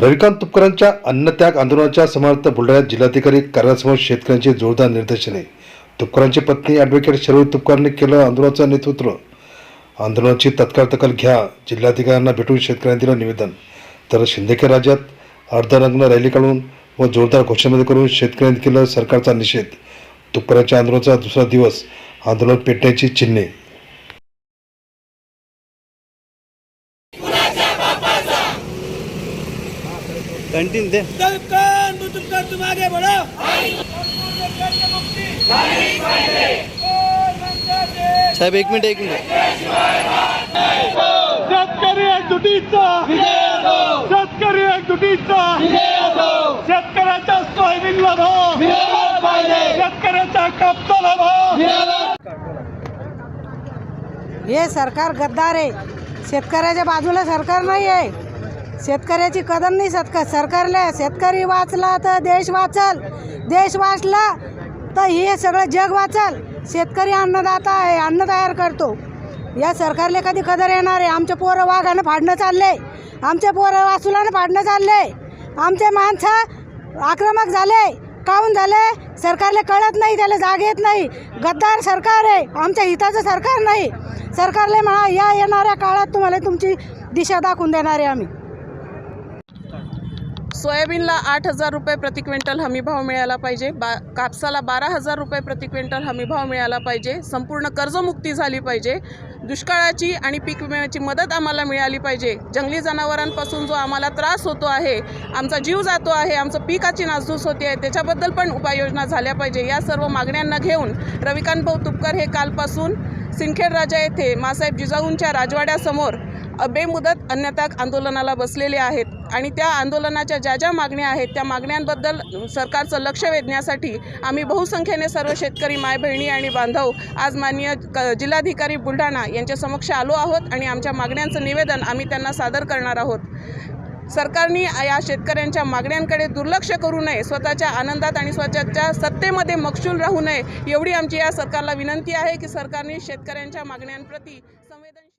रविकांत तुपकरांच्या अन्नत्याग आंदोलनाच्या समर्थ बुलढाण्यात जिल्हाधिकारी कार्यालयासमोर शेतकऱ्यांची जोरदार निदर्शने तुपकरांची पत्नी ॲडव्होकेट शरद तुपकरांनी केलं आंदोलनाचं नेतृत्व. आंदोलनाची तत्काळ दखल घ्या. जिल्हाधिकाऱ्यांना भेटून शेतकऱ्यांनी दिलं निवेदन. तर शिंदेके राज्यात अर्धनग्न रॅली काढून व जोरदार घोषणामध्ये करून शेतकऱ्यांनी केलं सरकारचा निषेध. तुपकरांच्या आंदोलनाचा दुसरा दिवस आंदोलन पेटण्याची चिन्हे. कंटिन्यू दे तुम आगे बढ़ो साहेब एक मिनिट एक मिनिट. शेतकरी एकजुटीचा शेतकरी एकजुटीचा शेतकऱ्याच्या सोयाबीनला भाव. शेतकऱ्याच्या कापसाला भाव. हे सरकार गद्दार आहे. शेतकऱ्याच्या बाजूला सरकार नाही आहे शेतकऱ्याची कदम नाही सत्कार सरकारला शेतकरी वाचला तर देश वाचल. देश वाचला तर हे सगळं जग वाचल. शेतकरी अन्नदाता आहे अन्न तयार करतो. या सरकारला कधी कदर येणार आहे? आमचे पोरं वाघानं फाडणं चालले आमचे पोरं वासुलानं फाडणं चालले आमचे माणसं आक्रमक झाले. काहून झाले? सरकारला कळत नाही त्याला जाग येत नाही. गद्दार सरकार आहे. आमच्या हिताचं सरकार नाही. सरकारला म्हणा या येणाऱ्या काळात तुम्हाला तुमची दिशा दाखवून देणार आहे आम्ही. सोयाबीनला आठ हजार रुपये प्रति क्विंटल हमीभाव मिळाला पाहिजे. बा कापसाला बारा हजार रुपये प्रति क्विंटल हमीभाव मिळाला पाहिजे. संपूर्ण कर्जमुक्ती झाली पाहिजे. दुष्काळाची आणि पीक विम्याची मदत आम्हाला मिळाली पाहिजे. जंगली जनावरांपासून जो आम्हाला त्रास होतो आहे आमचा जीव जातो आहे आमचं पिकाची नासधूस होते आहे त्याच्याबद्दल पण उपाययोजना झाल्या पाहिजे. या सर्व मागण्यांना घेऊन रविकांत भाऊ तुपकर हे कालपासून सिंदखेड राजा येथे मासाहेब जिजाऊंच्या राजवाड्यासमोर बेमुदत अन्यथा आंदोलनाला बसलेले आहेत. आणि त्या आंदोलनाच्या ज्या ज्या मागण्या आहेत त्या मागण्यांबद्दल सरकारचं लक्ष वेधण्यासाठी आम्ही बहुसंख्येने सर्व शेतकरी माय बहिणी आणि बांधव आज माननीय क जिल्हाधिकारी बुलढाणा यांच्या समक्ष आलो आहोत आणि आमच्या मागण्यांचं निवेदन आम्ही त्यांना सादर करणार आहोत. सरकारने या शेतकऱ्यांच्या मागण्यांकडे दुर्लक्ष करू नये स्वतःच्या आनंदात आणि स्वतःच्या सत्तेमध्ये मकशूल राहू नये एवढी आमची या सरकारला विनंती आहे की सरकारने शेतकऱ्यांच्या मागण्यांप्रती